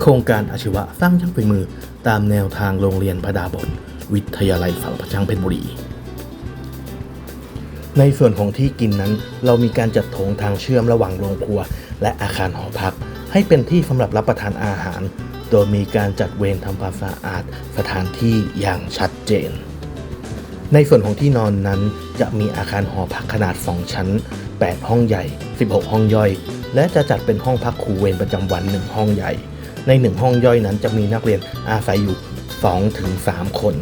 โครงการอาชีวะสร้างช่างฝีมือ ตามแนวทางโรงเรียนพดาบทวิทยาลัยสารพัดช่างเพชรบุรี ในส่วนของที่กินนั้น เรามีการจัดโถงทางเชื่อมระหว่างโรงครัว และอาคารหอพัก ให้เป็นที่สำหรับรับประทานอาหาร โดยมีการจัดเวรทำความสะอาดสถานที่อย่างชัดเจน ในส่วนของที่นอนนั้น จะมีอาคารหอพักขนาด 2 ชั้น 8 ห้องใหญ่ 16 ห้องย่อย และจะจัดเป็นห้องพักครูเวรประจำวัน 1 ห้องใหญ่ ใน 1 ห้องย่อยนั้นจะมีนักเรียนอาศัยอยู่ 2-3 คน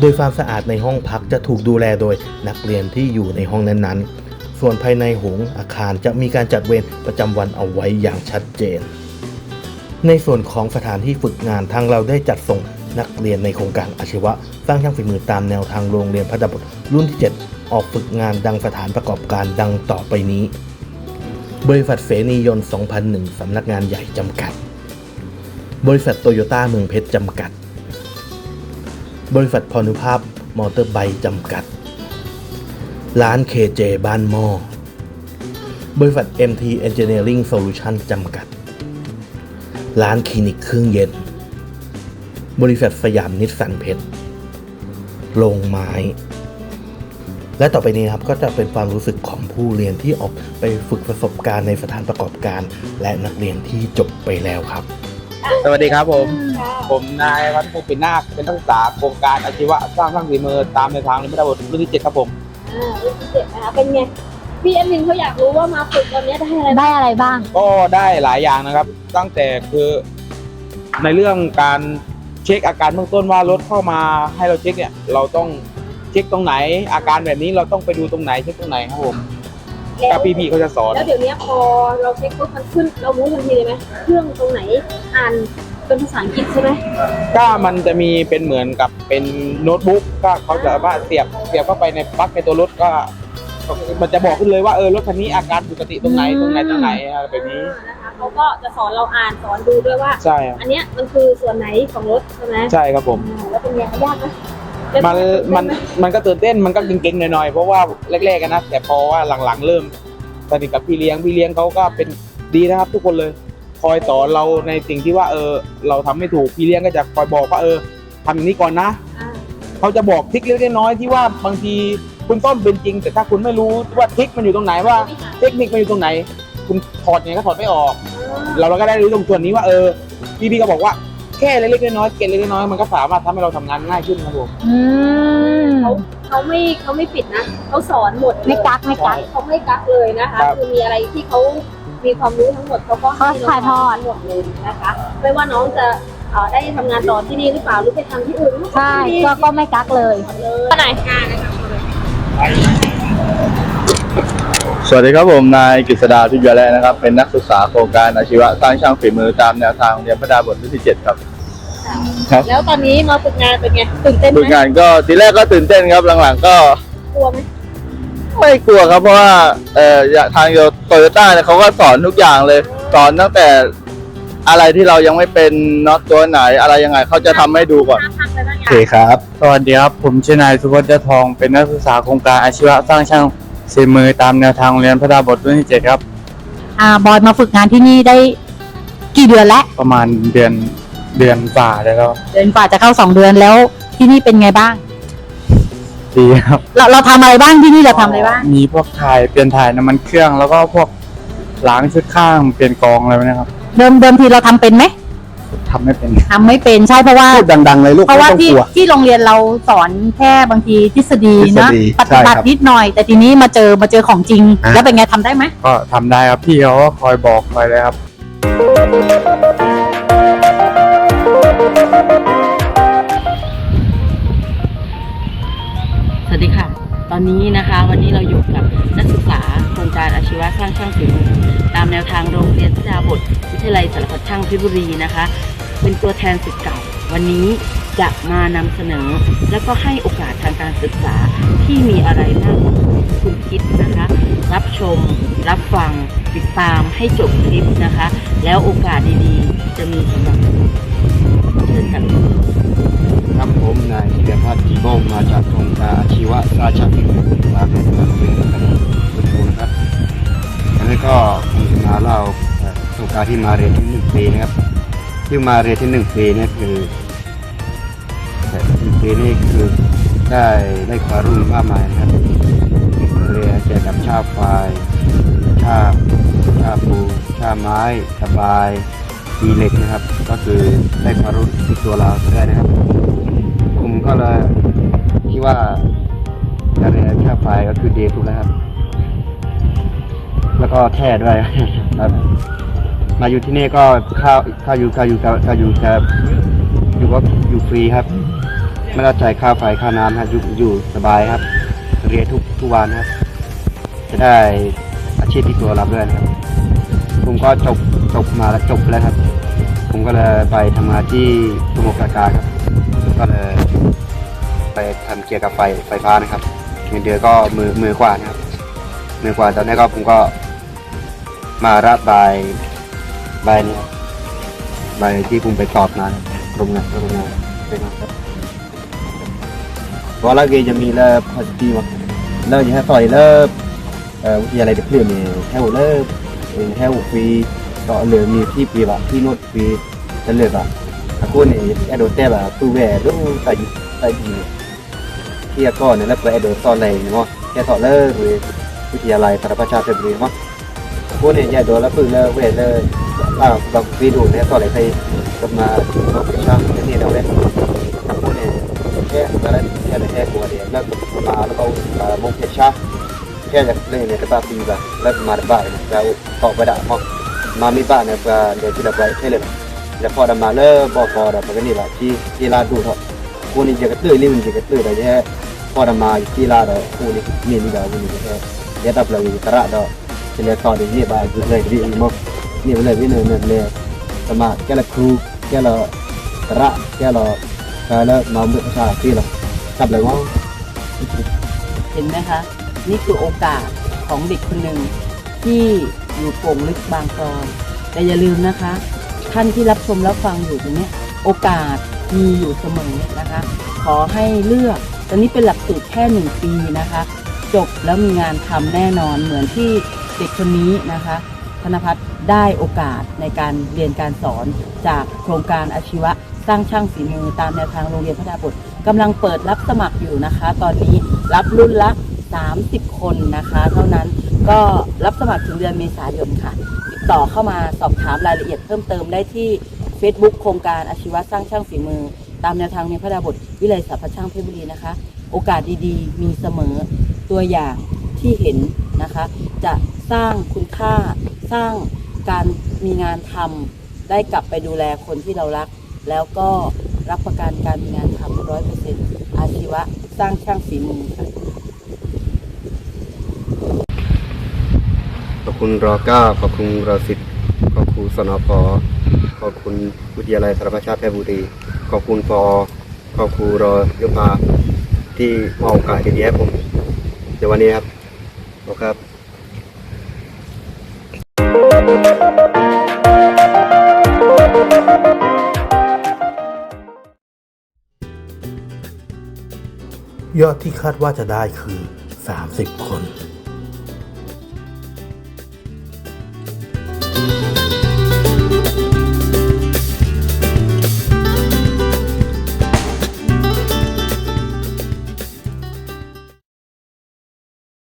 โดยความสะอาดในห้องพักจะถูกดูแลโดยนักเรียนที่อยู่ในห้องนั้นๆ ส่วนภายในหงอาคารจะมีการจัดเวรประจำวันเอาไว้อย่างชัดเจน ในส่วนของสถานที่ฝึกงานทางเราได้จัดส่งนักเรียนในโครงการอาชีวะ สร้างช่างฝีมือตามแนวทางโรงเรียนพระดาบทรุ่นที่ 7 ออกฝึกงานดังสถานประกอบการดังต่อไปนี้ บริษัทเสนียน 2001 สำนักงานใหญ่จำกัด บริษัทโตโยต้าเมืองเพชรจำกัด บริษัทพรนุภาพมอเตอร์ไบค์จำกัด ร้าน KJ บ้านหม้อ บริษัท MT Engineering Solution จำกัด ร้านคลินิกเครื่องเย็น บริษัทสยามนิสสันเพชร โรงไม้ และต่อไปนี้ครับก็จะเป็นความรู้สึกของผู้เรียนที่ออกไปฝึกประสบการณ์ในสถานประกอบการ และนักเรียนที่จบไปแล้วครับ สวัสดีครับผม ผมนายวัฒน์ภูปินาคเป็นนักศึกษาโครงการอาชีวะสร้างสร้างฝีมือตามแนวทางเรียนพระดาบทรุ่นที่เจ็ดครับผมอ่ารุ่นที่เจ็ดนะคะเป็นไงพี่แอดมินเขาอยากรู้ว่ามาฝึกตอนเนี้ยได้อะไรบ้างได้อะไรบ้าง ก็ได้หลายอย่างนะครับ ตั้งแต่คือในเรื่องการเช็คอาการเบื้องต้นว่ารถเข้ามาให้เราเช็คเนี่ย เราต้องเช็คตรงไหน อาการแบบนี้เราต้องไปดูตรงไหนเช็คตรงไหนครับผม แล้กับวพี่ๆเขาจะสอน แล้วเดี๋ยวนี้พอเราเช็คปุ๊บมันขึ้น เรารู้ทันทีเลยไหมเครื่องตรงไหนอ่านเป็นภาษาอังกฤษใช่ไหมก็มันจะมีเป็นเหมือนกับเป็นโน้ตบุ๊กก็เขาจะว่าเสียบเสียบเข้าไปในปลั๊กในตัวรถก็ มันจะบอกขึ้นเลยว่าเออรถคันนี้อาการปกติตรงไหนตรงไหนตรงไหนอะไรแบบนี้นะคะเขาก็จะสอนเราอ่านสอนดูด้วยว่า ใช่ครับอันเนี้ยมันคือส่วนไหนของรถใช่ไหมใช่ครับผม อ่าแล้วเป็นไงยากไหม มันมันมันก็ตื่นเต้นมันก็เก่งๆหน่อยๆเพราะว่าแรกๆกันนะแต่พอว่าหลังๆเริ่มสนิทกับพี่เลี้ยงพี่เลี้ยงเขาก็เป็นดีนะครับ ทุกคนเลย คอยสอนเราในสิ่งที่ว่าเออ เราทำไม่ถูกพี่เลี้ยงก็จะคอยบอกว่าเออทำอย่างนี้ก่อนนะเขาจะบอกทริคเล็กๆน้อยๆที่ว่าบางทีคุณต้นเป็นจริง แต่ถ้าคุณไม่รู้ว่าทริคมันอยู่ตรงไหนว่าเทคนิคมันอยู่ตรงไหน คุณถอดยังไงก็ถอดไม่ออก เราเราก็ได้รู้ตรงส่วนนี้ว่าเออพี่พี่ก็บอกว่า แค่เล็กๆน้อยๆเกร็ดเล็กๆน้อยๆมันก็สามารถทำให้เราทำงานง่ายขึ้นครับผม อืม เขาเขาไม่เขาไม่ปิดนะเขาสอนหมดเลยไม่กักไม่กัก เขาไม่กักเลยนะคะครับ คือมีอะไรที่เขามีความรู้ทั้งหมดเขาก็ให้เขาถ่ายทอด หมดเลยนะคะ ไม่ว่าน้องจะเอ่อได้ทำงานต่อที่นี่หรือเปล่าหรือไปทำที่อื่นใช่ก็ก็ไม่กักเลยเลยไหนงานนะคะสวัสดีครับผมนายกฤษดาทิพยาแลนะครับ เป็นนักศึกษาโครงการอาชีวะสร้างช่างฝีมือตามแนวทางโรงเรียนพระดาบทรุ่นที่ 7 ครับ ครับแล้วตอนนี้มาฝึกงานเป็นไงตื่นเต้นไหฝึกมงานก็ทีแรกก็ตื่นเต้นครับหลังๆก็กลัวไหมไม่กลัวครับเพราะว่าเอ่ออย่างทางโตโยต้าเนี่ยเขาก็สอนทุกอย่างเลย สอนตั้งแต่อะไรที่เรายังไม่เป็นน็อตตัวไหนอะไรยังไงเขาจะทำให้ดูก่อนทำเลยบ้างโอเคครับสวัสดีครับผมชื่อนายสุวัฒน์ทองเป็นนักศึกษาโครงการอาชีวะสร้างช่างฝีมือตามแนวทางโรงเรียนพระดาบทรุ่นที่เจ็ดครับอ่าบอยมาฝึกงานที่นี่ได้กี่เดือนแล้วประมาณเดือน เดือนฝ่าแล้วก็เดือนกว่าจะเข้าสองเดือนแล้วที่นี่เป็นไงบ้าง ดีครับ เราเราทำอะไรบ้างที่นี่เราทำอะไรบ้าง มีพวกถ่ายเปลี่ยนถ่ายน้ำมันเครื่องแล้วก็พวกล้างชุดข้างเปลี่ยนกองอะไรพวกนะครับเดิมเดิมทีเราทำเป็นไหมทำไม่เป็น ทำไม่เป็นใช่เพราะว่า พูดดังๆเลยลูกเพราะไม่ว่าต้องที่กลัว ที่โรงเรียนเราสอนแค่บางทีทฤษฎีทฤษนะฎีปฏิบัติใช่ครับ นิดหน่อย แต่ทีนี้มาเจอมาเจอของจริง อะ แล้วเป็นไงทำได้ไหมก็ทำได้ครับพี่เขาก็คอยบอกคอยเลยครับ ตอนนี้นะคะ วันนี้เราอยู่กับนักศึกษาโครงการอาชีวะสร้างช่างฝีมือตามแนวทางโรงเรียนพิทยาบทวิทยาลัยสารพัดช่างพชรบุรีนะคะ เป็นตัวแทนสิทธิ์เก่า วันนี้จะมานำเสนอ แล้วก็ให้โอกาสทางการศึกษาที่มีอะไรน่าคุณคิดนะคะ รับชม รับฟัง ติดตามให้จบคลิปนะคะ แล้วโอกาสดีๆ จะมีสำหรับคุณเชิญกันครับผมนาย เกียรติพัฒน์จีบงมาจากโครงการอาชีวะราชพิมพ์ตามโรเรียนนะครับคุณครูนะครับอันนี้ก็ผมจะมาเล่าอ่อประสบการที่มาเรียนที่หนึ่งปีนะครับ ที่มาเรียนที่หนึ่งปีนี่คือแต่หนึ่งปีนี่คือได้ได้ความรู้มากมายนะครับเรียนเกี่ยวกับชาไฟชาชาปูชาไม้สบายตีเล็กนะครับ ก็คือได้ความรู้ติดตัวเราได้นะครับ ว่าการเรียนชาไฟก็คือเดย์ถูกแล้วครับ แล้วก็แค่ด้วยครับ มาอยู่ที่นี่ก็ข้าวข้าวอยู่ข้าวอยู่ข้าวอยู่ครับอยู่ก็อยู่ฟรีครับ ไม่ต้องจ่ายค่าไฟค่าน้ำครับอยู่อยู่สบายครับ เรียนทุกทุกวันครับ จะได้อาชีพที่ตัวรับด้วยครับ ผมก็จบจบมาแล้วจบแล้วครับ ผมก็เลยไปทำงานที่สมุทรปราการครับ ก็เลย ไปทำเกี่ยวกับไฟไฟฟ้านะครับเงินเดือนก็มือมือกว่านะครับมือกว่าตอนนี้ก็ผมก็มารับใบใบนี้ครับใบที่ผมไปสอบมาโรงงานโรงงานเป็นไงครับเพราะเราเกจะมีเลิกพอดีว่าเราจะให้ต่อยเลิกเอ่อวิทยาลัยเด็กเรียนเนี่ยให้หัวเลิกเองให้หัวฟรีก็เหลือมีที่ปีละที่โน้ตฟรีจะเหลือละถ้าคนเนี่ยแอดโดเต้ละตู้แหวนรู้ใส่ใส่ดี ที่ก็เนี่ยแล้วไปแอดโดตอนไหนเนาะแค่ต่อเลิกหรือวิทยาลัยสารพัดชาติเรีเนาะคนเนี่ยแอดโดนแล้วพึ่งเลิกเวทเลยอ่าบางวีดูเนี่ยต่อไหนไปกลับมาเราไปช่างนี่เราเนี่ยคนเนี่ยแค่อะไรแค่แค่กลัวเดียวแล้วมาแล้วก็มงเพชรแค่จากเรื่องเนี่ยตาปีแบบแล้วมาบ้านแล้วต่อไปด่าพอมามีบ้านเนี่ยเดี๋ยวที่เราไปให้เลยแล้วพอดมาเลิกบอกพอดมันก็นี่แหละที่ที่ลาดูเถอะ กูนี่จะกระตื้อนี่มันจะกระตื้อแต่แค่พอดมาที่ลาดอกกูนี่นี่นี่แบบนี่แค่เดี๋ยตับเราอยู่ตระดอกจะเลยต่อดีนี่บ้านคือเลยดีมั้งนี่เป็นเลยวินเลยเนี่ยสมาแค่ละครูแค่ละตระแค่ละแล้วมาเมื่อชาที่เราทำอะไรวะเห็นไหมคะ นี่คือโอกาสของเด็กคนหนึ่งที่อยู่โป่งลึกบางกรอนแต่อย่าลืมนะคะ ท่านที่รับชมรับฟังอยู่ตรงนี้โอกาส มีอยู่เสมอนะคะ ขอให้เลือกตอนนี้เป็นหลักสูตรแค่หนึ่งปีนะคะ จบแล้วมีงานทำแน่นอนเหมือนที่เด็กคนนี้นะคะ ธนพัฒน์ได้โอกาสในการเรียนการสอนจากโครงการอาชีวะสร้างช่างฝีมือตามแนวทางโรงเรียนพระดาบทกำลังเปิดรับสมัครอยู่นะคะ ตอนนี้รับรุ่นละ 30 คนนะคะ เท่านั้นก็รับสมัครถึงเดือนเมษายนค่ะ ติดต่อเข้ามาสอบถามรายละเอียดเพิ่มเติมได้ที่ Facebook โครงการอาชีวะสร้างช่างฝีมือ ตามแนวทางโรงเรียนพระดาบทวิไลสาพช่างเพชรบุรีนะคะ โอกาสดีๆ มีเสมอตัวอย่างที่เห็นนะคะ จะสร้างคุณค่าสร้างการมีงานทำได้กลับไปดูแลคนที่เรารัก แล้วก็รับประกันการมีงานทำร้อยเปอร์เซ็นต์อาชีวะสร้างช่างฝีมือค่ะขอบคุณรอเก้าขอบคุณรอสิบขอบคุณสนพ ขอบคุณวิทยาลัยสารพัดชาติเพชรบุรี ขอบคุณปอขอบคุณรอยมพาที่มอบโอกาสดีๆให้ผมเดี๋ยววันนี้ครับขอบคุณครับ ยอดที่คาดว่าจะได้คือ 30 คน